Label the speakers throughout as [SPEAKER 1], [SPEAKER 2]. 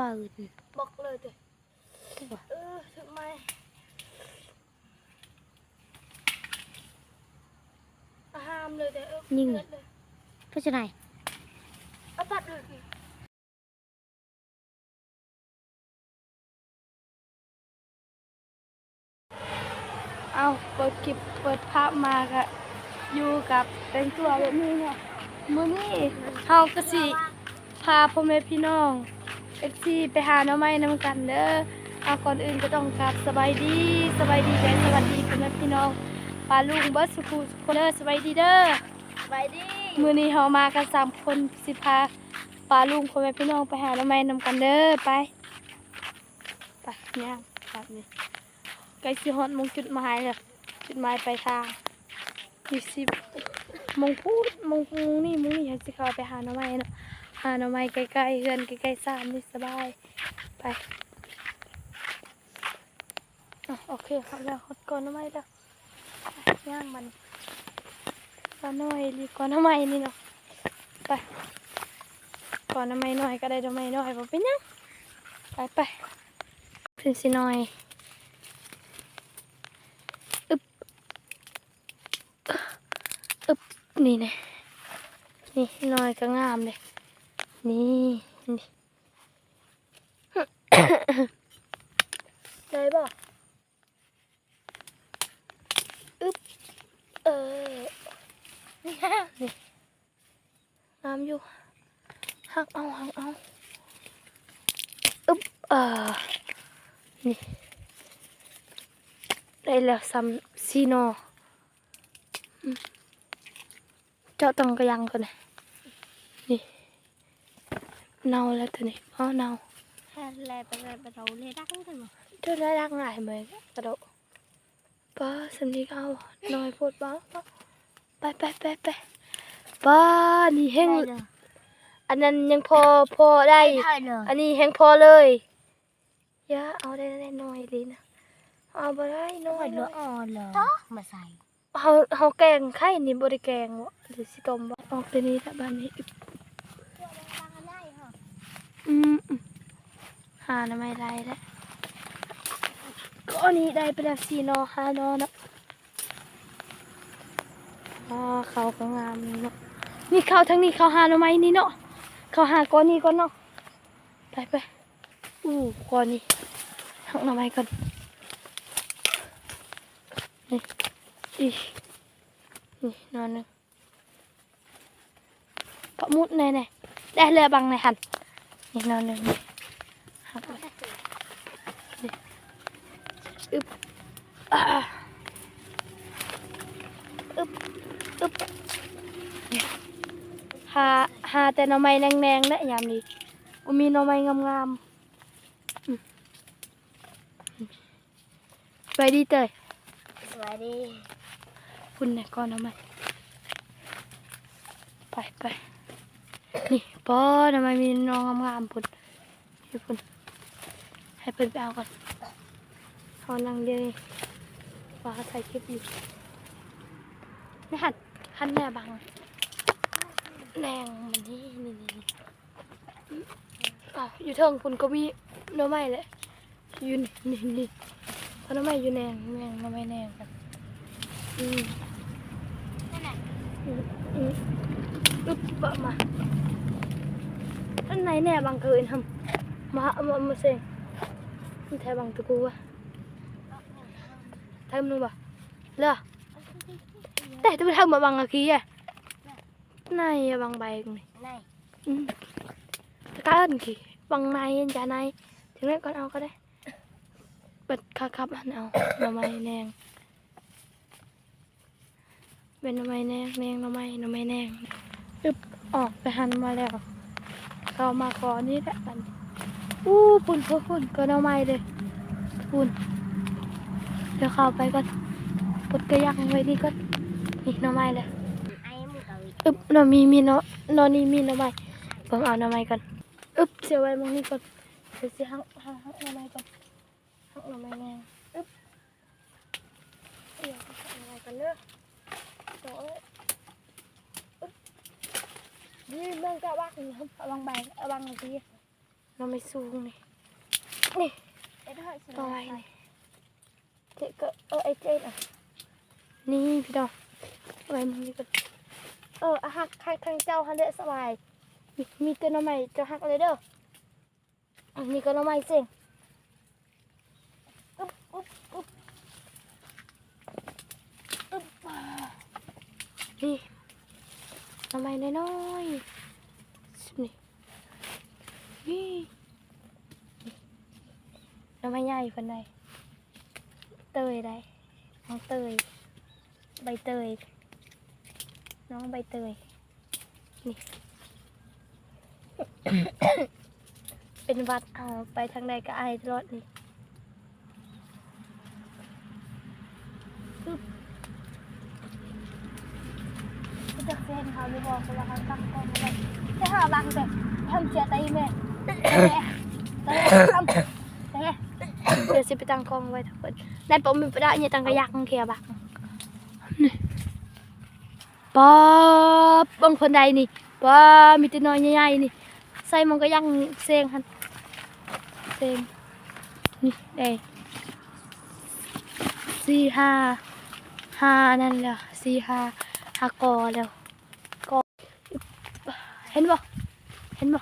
[SPEAKER 1] บ่น
[SPEAKER 2] บอกเลยเด้เออถึงไหมห้ามเลยเด้อเออเลือดเลย
[SPEAKER 1] เพราะฉะนั้น
[SPEAKER 2] เอาปัดเลยสิเอาเปิดคลิปเปิดภาพมาค่ะอยู่กับเป็นตัวแบบนี้เนี่ยมื้อนี้เฮาก็สิพาพ่อแม่พี่น้อง เอ็กซี่ไปหาหน่อไม้นำกันเด้อเอาก่อนอื่นก็ต้องกราบสบายดีสบายดีและสวัสดีพ่อแม่พี่น้องปาลุงเบิร์ดสุขุสุขเด้อสบายดีเด้อ
[SPEAKER 1] ไปดิ
[SPEAKER 2] มื้อนี้เฮามากันสามคนสิพาปาลุงพ่อแม่พี่น้องไปหาหน่อไม้นำกันเด้อไปไปย่างแบบนี้ใกล้สิฮอดมงจุดหมายแล้วจุดหมายปลายทางยี่สิบมงพูดมงมงนี่มงนี่อยากสิเข้าไปหาหน่อไม้เนาะ หาหน่อไม้ใกล้ๆเฮือนใกล้ๆซ่านนี่สบาย ไปโอเคครับแล้วฮอดก่อนหน่อไม้แล้วไปย่างมันก่อนหน่อไม้รีก่อนหน่อไม้นี่เนาะไปก่อนหน่อไม้หน่อยก็ได้หน่อไม้หน่อยบ่เป็นยังไปไปถึงสิหน่อยอึบนี่นะนี่หน่อยก็งามเลย นี่นี่ได้ป่ะอึ๊บเออนี่ฮะนี่งามอยู่หักเอาหักเอาอึ๊บเออนี่ได้แล้วซัมซีโนเจาะตรงกระยังก่อนนะ เน่าแล้วตัวนี้อ๋อเน่า
[SPEAKER 1] แค่แลไปแลไปเราเลยรักกันบ่
[SPEAKER 2] เธอได้รักหลายไหมกระโดดป้าสำนีก็เอาหน่อยพูดป้าป้าไปไปไปไปป้านี่แห้ง
[SPEAKER 1] ได้เลย
[SPEAKER 2] อันนั้นยังพอพอได้
[SPEAKER 1] ได้เลย
[SPEAKER 2] อันนี้แห้งพอเลยอย่าเอาได้ได้หน่อยดีนะ เอาไปได้หน่อ
[SPEAKER 1] ได้
[SPEAKER 2] ย
[SPEAKER 1] เลยอ่อนเลยมาใส่
[SPEAKER 2] เฮาเฮาแกงไข่นี่บ่ได้แกงบ่หรือสิต้มบ่ออกตัวนี้ละบ้านนี้อืมอืม หานอไม้ได้แล้วก็อันนี้ได้ไปแล้วสี่นอห้านอนะอ่าเขาก็งามเนาะนี่เขาทั้งนี้เขาหาหน่อไม้นี่เนาะเขาหาก้อนนี้ก่อนเนาะไปไปอู้ก้อนนี้หักหน่อไม้ก่อนนี่อีนี่นอนหนึงปะมุดไหนไหนได้เรือบังไหนหัน อีกนอนหนึ่งนี่หักไปนี่อึบอ่าอึบอึบนี่หาหาแต่หน่อไม้แดงๆและยามนี้บ่มีหน่อไม้งามๆอืมไปดีเตย
[SPEAKER 1] สวัสดี
[SPEAKER 2] คุณเนี่ยก่อนหน่อไม้ไปไปนี่ ปอหน่อไมมีน้องงามๆพุ่นให้พุ่นให้เพิ่นไปเอาก่อนเอานั่งเดียวนี่ว่าเขาใส่คลิปอยู่นี่หันหันแน่บังแนงมันนี่นี่นี่นี่อ้าวอยู่เทิงพุ่นก็มีน่องไม้แหละยู่นี่นี่นี่เพราะน่องไม้อยู่แนงแนงน่องไม้แนงกันอืม
[SPEAKER 1] นั่นน่ะ
[SPEAKER 2] อืมอืมอึ๊บมา อันไหนแน่บางเกินทำมามามาเซ็งมันแทบางตะกูวะทำนึงบ่เลอแต่ตัวทำมาบางอะคีอะไหนอะบางใบนี่
[SPEAKER 1] ไหน
[SPEAKER 2] อืมตะการอันคีบางในยันจาในถึงนั้นก่อนเอาก็ได้เปิดคาคับอันเอาหน่อไม้แนงเป็นหน่อไม้แนงแนงหน่อไม้หน่อไม้แนงอึบออกไปหันมาแล้ว เข้ามาก่อนนี่แหละกันอู้ปุ่นปุ่นปุ่นก็น่อไม้เลยปุ่นเดี๋ยวเข้าไปก่อนปุดกระยังไว้นี่ก่อนนี่น่อไม้เลย
[SPEAKER 1] อึบ
[SPEAKER 2] อึบหน่อมีมีนาะหน่อนี่มีน่อไม้เพิ่งเอาน่อไม้ก่อนอึบเสียไว้มองนี่ก่อนเดี๋ยวสิหักหักหักหน่อไม้ก่อนหักหน่อไม้แน่อึบเดี๋ยวหักหน่อไม้ก่อนเด้อโอ้ นี่เมืองกะวักนี่ครับเอาบางใบเอาบางอะไรเราไม่สูงนี่นี่
[SPEAKER 1] เอ็ดเฮ้ย
[SPEAKER 2] ต่อไว้นี่เจ๊ก็เออไอเจ๊อะนี่พี่ดอกเอาไว้มึงนี่ก็เอออะหักหักทางเจ้าฮันเดะสบาย มีมีแต่หน้ำใหม่จะหักเลยเด้ออันนี้ก็หน้ำใหม่เสิงอุ๊บอุ๊บอุ๊บอุ๊บอ่านี่ หน้ำใหม่น้อยๆนี่นี่หน้ำใหม่ใหญ่เพิ่นใดเตยได้น้องเตย ใบเตย น้องใบเตย นี่ เป็นวัดเอาไปทางใดก็ไอายตลอดนี่อึ๊บรู้จัก เส้นเขาไม่บอกเวลาเขาตั้งกล้องไว้แต่ถ้าบางแบบทำเสียใจแม่แต่ทำแต่เดี๋ยวสิไปตั้งกล้องไว้ทุกคนได้ปมมีประดาเนี่ยตั้งกระยักเขียบักนี่ป๊อบบางคนใดนี่ป๊ามีแต่น้อยใหญ่ๆนี่ใส่มันก็ยังเซงหันเซงนี่ได้สี่ห้าห้านั่นแหละสี่ห้าห้ากอแล้ว เห็นบ่เห็นบ่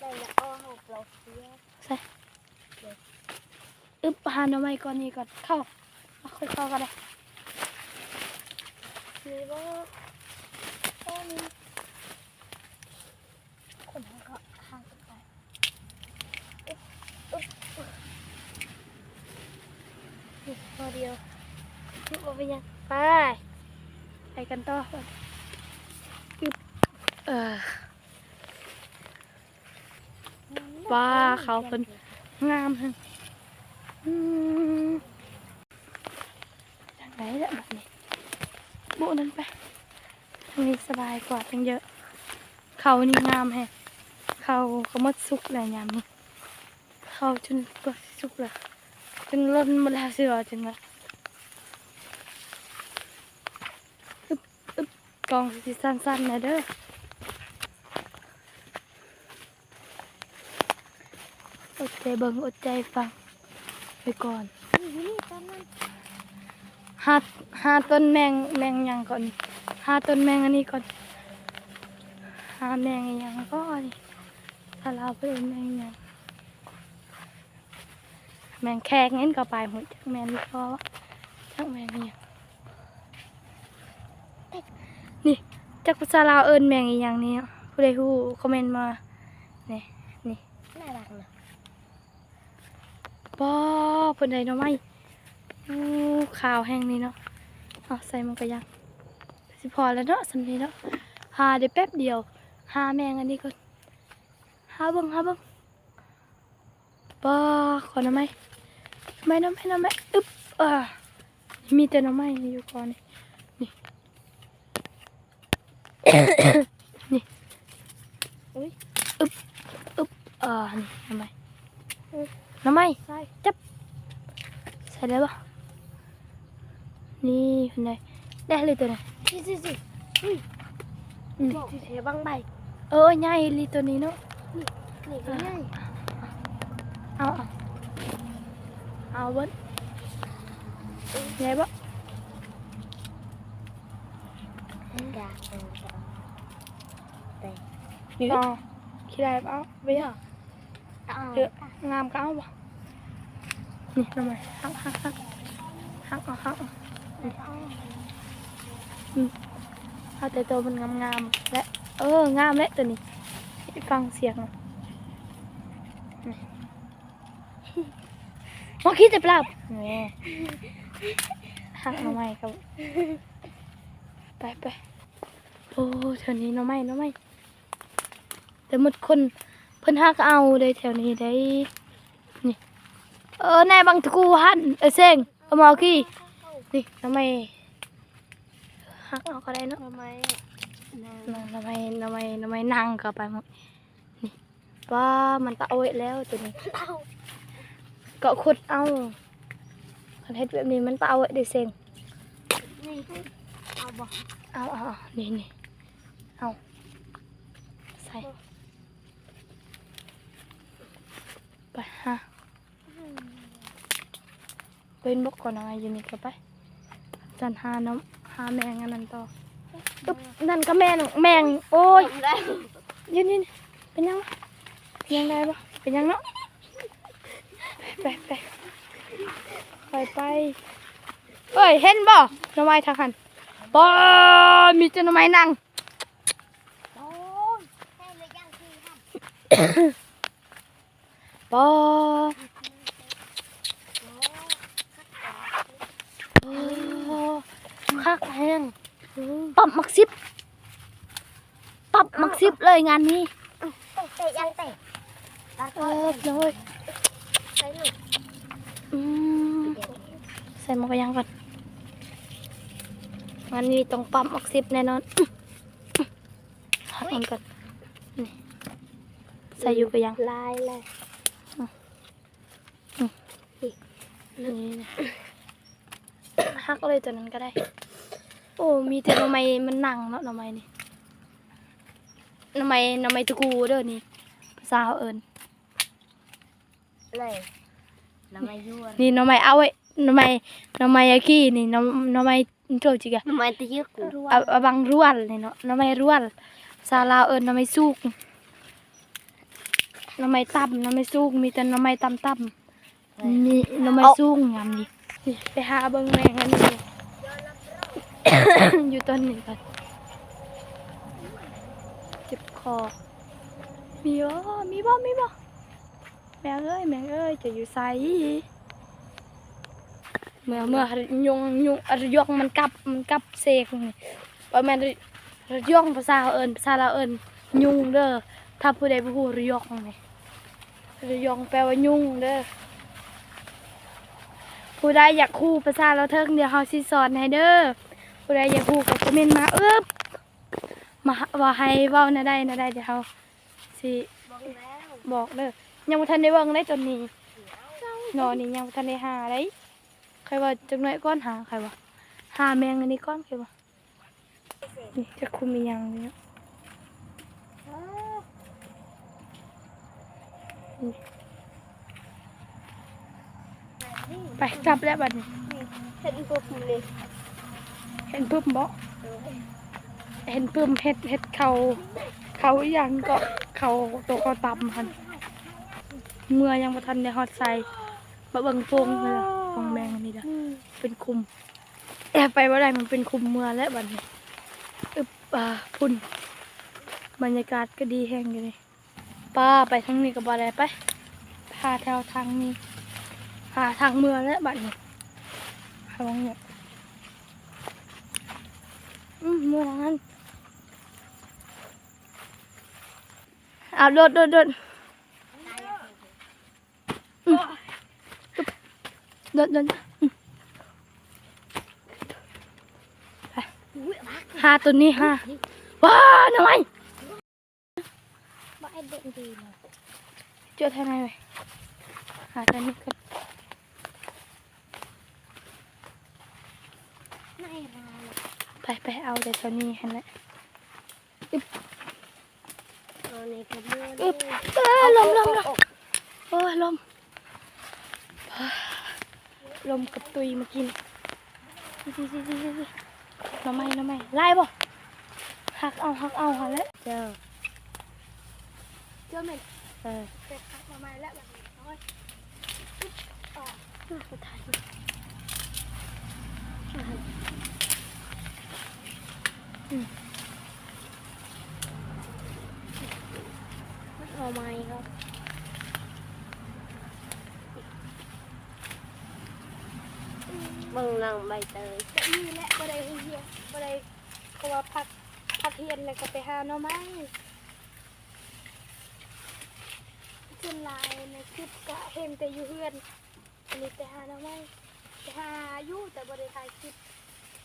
[SPEAKER 1] ได้แล้วอ้อหกเราเสีย
[SPEAKER 2] ใส่อึบหาหน่อไม้ก่อนนี่ก่อนเข้าเอาค่อยเข้าก็ได้
[SPEAKER 1] มีว่าอ้อนี้คนเขาก็ห่างกันไป
[SPEAKER 2] นี่พอเดียวนี่บ่ไปยังไปไปกันต่ออึบ เออว้าเขาเป็นงามฮะอืมทางไหนละแบบนี้บกนั้นไปทางนี้สบายกว่าตั้งเยอะ เขานี่งามแฮะเขาเขาหมดสุกแล้วยามนี้เขาจนก็สุกแล้วจนล้นหมดแล้วเสือจนว่าอึบอึบกองสิสั้นๆนะเด้อ อดใจเบิ่งอดใจฟังไปก่อน
[SPEAKER 1] นี่นี่ตอนนั้น
[SPEAKER 2] หาหาต้นแมงแมงหยังก่อนหาต้นแมงอันนี้ก่อนหาแมงอีหยังก็นี่ถ้าเราไปเอิ้นแมงหยังแมงแขกงั้นก็ไปหมดจักแมงนี่พอวะจักแมงอีหยังนี่จักภาษาลาวเอิ้นแมงอีหยังนี่ผู้ใดฮู้คอมเมนต์มานี่นี่
[SPEAKER 1] น่ารักนะ
[SPEAKER 2] ป้อเพิ่นได้หน่อไม้อู้ขาวแห้งนี่เนาะเอาใส่มันก็ยังสิพอแล้วเนาะสำนี้เนาะหาได้แป๊บเดียว หาแมงอันนี้ก่อนหาเบิ่งหาเบิ่งป้อขอหน่อไม่ไม้หน่อไม้หน่อไม้อึ๊บอ่ามีแต่หน่อไม้นี่อยู่ก่อนนี่นี่นี่อุ้ยอึ๊บอึ๊บอ่านี่หน่อไม น่อไม้
[SPEAKER 1] ใช่
[SPEAKER 2] จับ ใส่ได้ปะนี่คนใดได้เลยตัวไหน
[SPEAKER 1] สิสิสิ
[SPEAKER 2] อืม
[SPEAKER 1] บอกเสียบางใบ
[SPEAKER 2] เออใหญ่ลีตัวนี้เนาะ
[SPEAKER 1] นี่ก็ง่าย
[SPEAKER 2] เอาเอาเอาเบิ้ลใหญ่ปะ
[SPEAKER 1] อยากเป็นแต่
[SPEAKER 2] นี่อ๋อขี้ได้ปะเอาไปเหรอ
[SPEAKER 1] เอา
[SPEAKER 2] เออ งามก็เอาปะนี่ทำไมหักหักหักหักเอาหักเอาแต่ตัวมันงามงามและเอองามและตัวนี้ฟังเสียงอะนี่มาคิดจะเปล่าเนี่ยหักหน่อไม้กับไปไปโอ้แถวนี้หน่อไม้หน่อไม้แต่หมดคน พิ่นหักเอาเลยแถวนี้ได้นี่เออนายบางตะกูหันเออเซงเอามาเอาขี้นี่หน่อไม้หักเอาก็ได้เนาะ
[SPEAKER 1] ทำไม
[SPEAKER 2] น้องทำไมทำไมทำไมนั่งก็ไปหมดนี่ว่ามันตะโอยแล้วตัวนี้
[SPEAKER 1] เอา
[SPEAKER 2] ก็ขุดเอาคันเฮ็ดแบบนี้มันตะโอยได้เซ็ง
[SPEAKER 1] นี่เอาบอก
[SPEAKER 2] เอาเอาเอานี่นี่เอาใส่ ไปฮะเป็นบกก่อนอะไรอยู่นี่ก็ไปจันหาน้ำหาแมงอันนั้นต่ออึ๊บนั่นก็แมงแมงโอ้ย
[SPEAKER 1] ได้
[SPEAKER 2] ยืนเป็นยังเป็นยังไงบ่เป็นยังเนาะไปไปไปไปเอ้ยเห็นบ่น่อไม้ทางหันบ่มีแต่หน่อไม้นั่ง
[SPEAKER 1] โอ้ยให้เลยยังคือครับ
[SPEAKER 2] บ่
[SPEAKER 1] โอ้
[SPEAKER 2] โอ้คักแฮงปับมักซิบปับมักซิบเลยงานนี้
[SPEAKER 1] เตะยังเตะตัด
[SPEAKER 2] เอ
[SPEAKER 1] ก่อน
[SPEAKER 2] อเลย
[SPEAKER 1] ใส่ลูก
[SPEAKER 2] อืมใส่หมากยังก่อนงานนี้ต้องปั๊มมักซิบแน่นอนหักมันก่อนนี่ใส่อยู่กับยัง
[SPEAKER 1] ลายเลย
[SPEAKER 2] นี่นะฮักเลยตัวนั้นก็ได้ โอ้ มีแต่หน่อไม้มันหนังเนาะหน่อไม้นี่หน่อไม้หน่อไม้ตะกูเด้อนี่ภาษาเขาเอิญ
[SPEAKER 1] เลยน้ำมันยั่ว
[SPEAKER 2] นี่หน่อไม้เอาไว้หน่อไม้หน่อไม้ยากี้นี่หน่อหน่อไม้โจจิกะ
[SPEAKER 1] น้ำมันตะยืดกู
[SPEAKER 2] เอาเอาบังร่วนนี่เนาะหน่อไม้ร่วนภาษาลาวเอิญหน่อไม้สุกหน่อไม้ต่ำหน่อไม้สุกมีแต่หน่อไม้ต่ำต่ำๆ นี่หน่อไม้สุกงามนี่นี่ไปหาเบิ่งแมงอันนี้ อยู่ต้นนี้ก่อนเจ็บคอ มีบ่มีบ่มีบ่แมงเอ้ยแมงเอ้ยจะอยู่ไสเมื่อเมื่อยงยงอรยองมันกลับมันกลับเสกนี่ว่าแม่นระยองภาษาเราเอิ้นภาษาเราวเอิ้นยุงเด้อถ้าผู้ใดบ่ฮู้ระยองนี่ระยองแปลว่ายุงเด้อ ผู้ใดอยากฮู้ภาษาเราวเทิงเดี๋ยวเฮาสิสอนให้เด้อผู้ใดอยากพูดก็คอมเมนต์มาเอิบมาว่าให้เว้าน่ะได้น่ะได้เดี๋ยวเขาสิ
[SPEAKER 1] บอกแล้ว
[SPEAKER 2] บอกเด้อยังบ่ทันได้เบิ่งได้ตอนนี้นอนนี่ยังบ่ทันได้หาได้ใครว่าจักหน่อยก้อนหาใครว่าหาแมงอันนี้ก้อนใครว่านี่จะคุมอีหยังเนี่ย ไปกลับแล้วบัดนี้
[SPEAKER 1] เห็นปุ๊บเลย
[SPEAKER 2] เห็นปุ๊บบ่เห็นปุ๊บเฮ็ดเฮ็ดเขาเขาอีหยังก็เขาตัวเขาตำหั่นเมื่อยังบ่ทันได้ฮอดใส่มาเบิ่งโฟงเลยล่ะฟองแมงอันนี้ล่ะเป็นคุมแอบไปว่าไรมันเป็นคุมเมืองและบัดนี้อึบอ่าพุ่นบรรยากาศก็ดีแห้งอยู่เลยป้าไปทางนี้กับบาได้ไปพาแถวทางนี้ พาทางเมืองและบัดนี้ทางเนี่ยอืมเมืองนั้นเอาโดดโดดโไปไปเอาแต่ตัวนี้ฮะแหละ
[SPEAKER 1] ตอนนี้ก็มือ
[SPEAKER 2] อึบเออลมลมลมโอ้ยลมลมกับตุยมากินสิสิสิสิสิหน้ำไม้หน้ำไม้ไล่บ่หักเอาหักเอาหันแล้ว
[SPEAKER 1] เจอ
[SPEAKER 2] เจอไหม
[SPEAKER 1] เออ
[SPEAKER 2] เจ็บหักหน้ำไม้แล้วแบบนี้โอ้ยอึ๊บอะสุดท้าย
[SPEAKER 1] เอาไม้ครับมึงนั่งใบเตย
[SPEAKER 2] จะมีแหละบ่ได้เฮียบ่ได้เพราะว่าพักพักเฮียนแล้วก็ไปหาหน่อไม้ขึ้นลายในคลิปก็เห็นแต่อยู่เฮือนอันนี้ไปหาหน่อไม้ไปหาอยู่แต่บ่ได้ถ่ายคลิป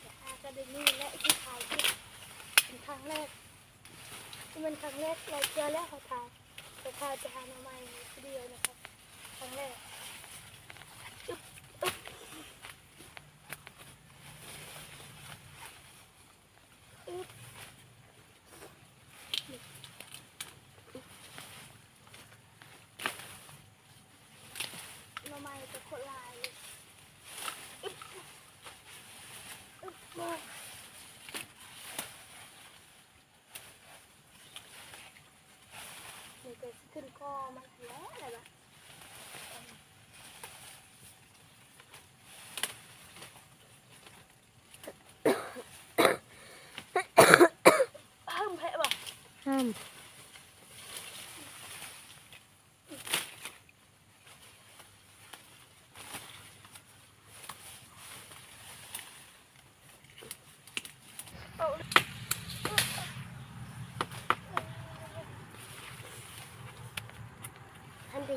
[SPEAKER 2] ไปหาก็ได้นี่แหละที่ถ่ายคลิป เป็นครั้งแรกที่มันครั้งแรกเราเจอแล้วเขาทานแต่ถ่ายไปหาหน่อไมวิดีโอนะครับครั้งแรกอึ๊บอึ๊บอึ๊บ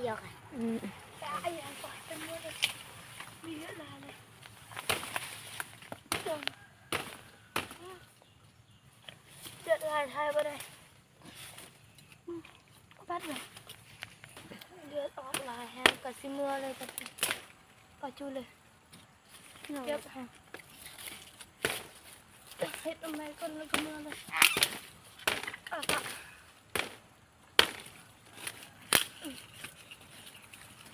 [SPEAKER 1] ดียวกัน
[SPEAKER 2] อืม
[SPEAKER 1] แต่ไอ้ยังปล่อยเป็นเยอะเลยมีเยอะเลยเลยจน
[SPEAKER 2] เดือดลายไทยบ่ได้อืมปัดเลยเดือดออกลายแฮมกับซิเมื่อเลยกับปัจจุเลยเจ็บแฮมเฮ็ดทำไมคนแล้วก็เมื่อเลยอะ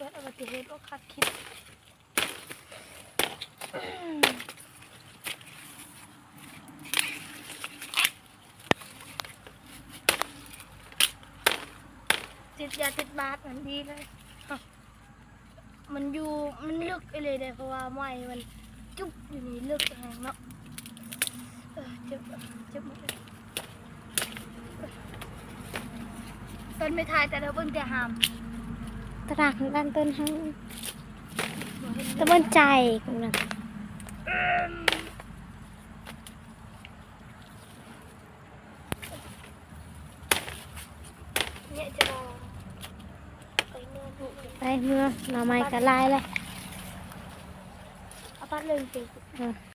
[SPEAKER 2] กิดอุบัติเหตุว่าคาดคิดติดยาติดบาดมันดีเลย มันอยู่ มันลึกเลยเด้เพราะว่าไม้มันจุ๊บอยู่นี่ลึกแหงเนาะเจ็บเจ็บหมดเลยต้นไม่ทายแต่เราเบิ่งแต่หาม
[SPEAKER 1] ตรากด้านต้นให้
[SPEAKER 2] บ่เห็น
[SPEAKER 1] ตะบนใจของนั้น
[SPEAKER 2] เนี่ยจะรอไปเมื่อถูกเลย
[SPEAKER 1] ไปเมื่อหน่อไม้กระลายเลย
[SPEAKER 2] เอาปัดเลยสิ
[SPEAKER 1] เออ